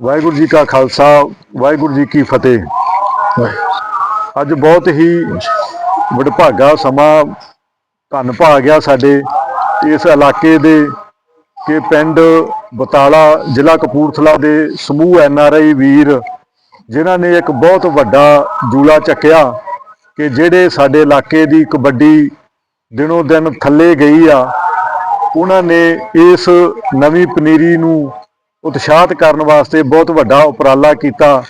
ਵਾਹਿਗੁਰੂ ਜੀ ਕਾ ਖਾਲਸਾ, ਵਾਹਿਗੁਰੂ ਜੀ ਕੀ ਫਤਿਹ। ਅੱਜ ਬਹੁਤ ਹੀ ਵਡਭਾਗਾ ਸਮਾਂ ਧੰਨ ਭਾਗਿਆ ਸਾਡੇ ਇਸ ਇਲਾਕੇ ਦੇ ਕਿ ਪਿੰਡ ਬਤਾਲਾ, ਜ਼ਿਲ੍ਹਾ ਕਪੂਰਥਲਾ ਦੇ ਸਮੂਹ ਐਨ ਆਰ ਆਈ ਵੀਰ, ਜਿਨ੍ਹਾਂ ਨੇ ਇੱਕ ਬਹੁਤ ਵੱਡਾ ਜੂਲਾ ਚੱਕਿਆ ਕਿ ਜਿਹੜੇ ਸਾਡੇ ਇਲਾਕੇ ਦੀ ਕਬੱਡੀ ਦਿਨੋ ਦਿਨ ਥੱਲੇ ਗਈ ਆ, ਉਹਨਾਂ ਨੇ ਇਸ ਨਵੀਂ ਪਨੀਰੀ ਨੂੰ ਉਤਸ਼ਾਹਤ ਕਰਨ ਵਾਸਤੇ ਬਹੁਤ ਵੱਡਾ ਉਪਰਾਲਾ ਕੀਤਾ।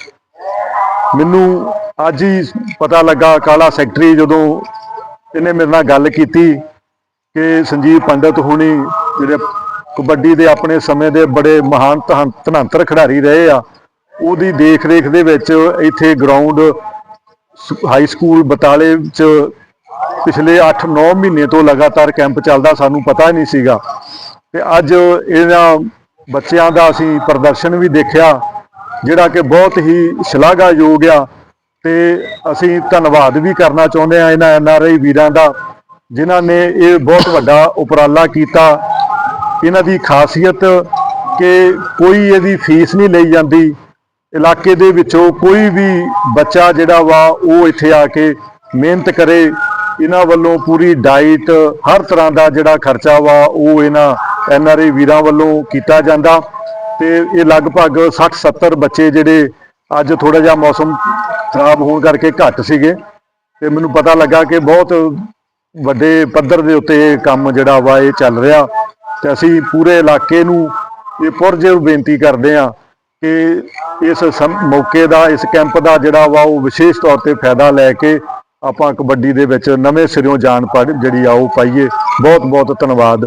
ਮੈਨੂੰ ਅੱਜ ਹੀ ਪਤਾ ਲੱਗਾ, ਕਾਲਾ ਸੈਕਟਰੀ ਜਦੋਂ ਇਹਨੇ ਮੇਰੇ ਨਾਲ ਗੱਲ ਕੀਤੀ ਕਿ ਸੰਜੀਵ ਪੰਡਤ ਹੁਣੀ ਜਿਹੜੇ ਕਬੱਡੀ ਦੇ ਆਪਣੇ ਸਮੇਂ ਦੇ ਬੜੇ ਮਹਾਨ ਧਨ- ਧਨੰਤਰ ਖਿਡਾਰੀ ਰਹੇ ਆ, ਉਹਦੀ ਦੇਖ ਰੇਖ ਦੇ ਵਿੱਚ ਇੱਥੇ ਗਰਾਊਂਡ ਹਾਈ ਸਕੂਲ ਬਤਾਲੇ ਚ ਪਿਛਲੇ 8-9 ਮਹੀਨੇ ਤੋਂ ਲਗਾਤਾਰ ਕੈਂਪ ਚੱਲਦਾ, ਸਾਨੂੰ ਪਤਾ ਹੀ ਨਹੀਂ ਸੀਗਾ। ਤੇ ਅੱਜ ਇਹਨਾਂ ਬੱਚਿਆਂ ਦਾ ਅਸੀਂ ਪ੍ਰਦਰਸ਼ਨ ਵੀ ਦੇਖਿਆ, ਜਿਹੜਾ ਕਿ ਬਹੁਤ ਹੀ ਸ਼ਲਾਘਾਯੋਗ ਆ ਤੇ ਅਸੀਂ ਧੰਨਵਾਦ ਵੀ ਕਰਨਾ ਚਾਹੁੰਦੇ ਆ ਇਹਨਾਂ ਐਨਆਰਆਈ ਵੀਰਾਂ ਦਾ, ਜਿਨ੍ਹਾਂ ਨੇ ਇਹ ਬਹੁਤ ਵੱਡਾ ਉਪਰਾਲਾ ਕੀਤਾ। ਇਹਨਾਂ ਦੀ ਖਾਸੀਅਤ ਕਿ ਕੋਈ ਇਹਦੀ ਫੀਸ ਨਹੀਂ ਲਈ ਜਾਂਦੀ, ਇਲਾਕੇ ਦੇ ਵਿੱਚੋਂ ਕੋਈ ਵੀ ਬੱਚਾ ਜਿਹੜਾ ਵਾ ਉਹ ਇੱਥੇ ਆ ਕੇ ਮਿਹਨਤ ਕਰੇ। ਇਹਨਾਂ ਵੱਲੋਂ ਪੂਰੀ ਡਾਈਟ ਹਰ ਤਰ੍ਹਾਂ ਦਾ ਜਿਹੜਾ ਖਰਚਾ ਵਾ ਉਹ ਇਹਨਾਂ ਐਨ ਆਰ ਐਨਆਰਆਈ ਵੀਰਾਂ ਵੱਲੋਂ ਕੀਤਾ ਜਾਂਦਾ ਤੇ ਇਹ ਲਗਭਗ 60 70 ਬੱਚੇ ਜਿਹੜੇ ਅੱਜ ਥੋੜਾ ਜਿਹਾ ਮੌਸਮ ਖਰਾਬ ਹੋਣ ਕਰਕੇ ਘੱਟ ਸੀਗੇ ਤੇ ਮੈਨੂੰ ਪਤਾ ਲੱਗਾ ਕਿ ਬਹੁਤ ਵੱਡੇ ਪੱਧਰ ਦੇ ਉੱਤੇ ਇਹ ਕੰਮ ਜਿਹੜਾ ਵਾ ਇਹ ਚੱਲ ਰਿਹਾ ਤੇ ਅਸੀਂ ਪੂਰੇ ਇਲਾਕੇ ਨੂੰ ਇਹ ਪੁਰਜੋਰ ਬੇਨਤੀ ਕਰਦੇ ਆ ਕਿ ਇਸ ਸਮ- ਮੌਕੇ ਦਾ, ਇਸ ਕੈਂਪ ਦਾ ਜਿਹੜਾ ਵਾ ਉਹ ਵਿਸ਼ੇਸ਼ ਤੌਰ ਤੇ ਫਾਇਦਾ ਲੈ ਕੇ ਆਪਾਂ ਕਬੱਡੀ ਦੇ ਵਿੱਚ ਨਵੇਂ ਸਿਰਿਓਂ ਜਾਣ ਪੜ, ਜਿਹੜੀ ਆ ਉਹ ਪਾਈਏ। ਬਹੁਤ ਬਹੁਤ ਧੰਨਵਾਦ।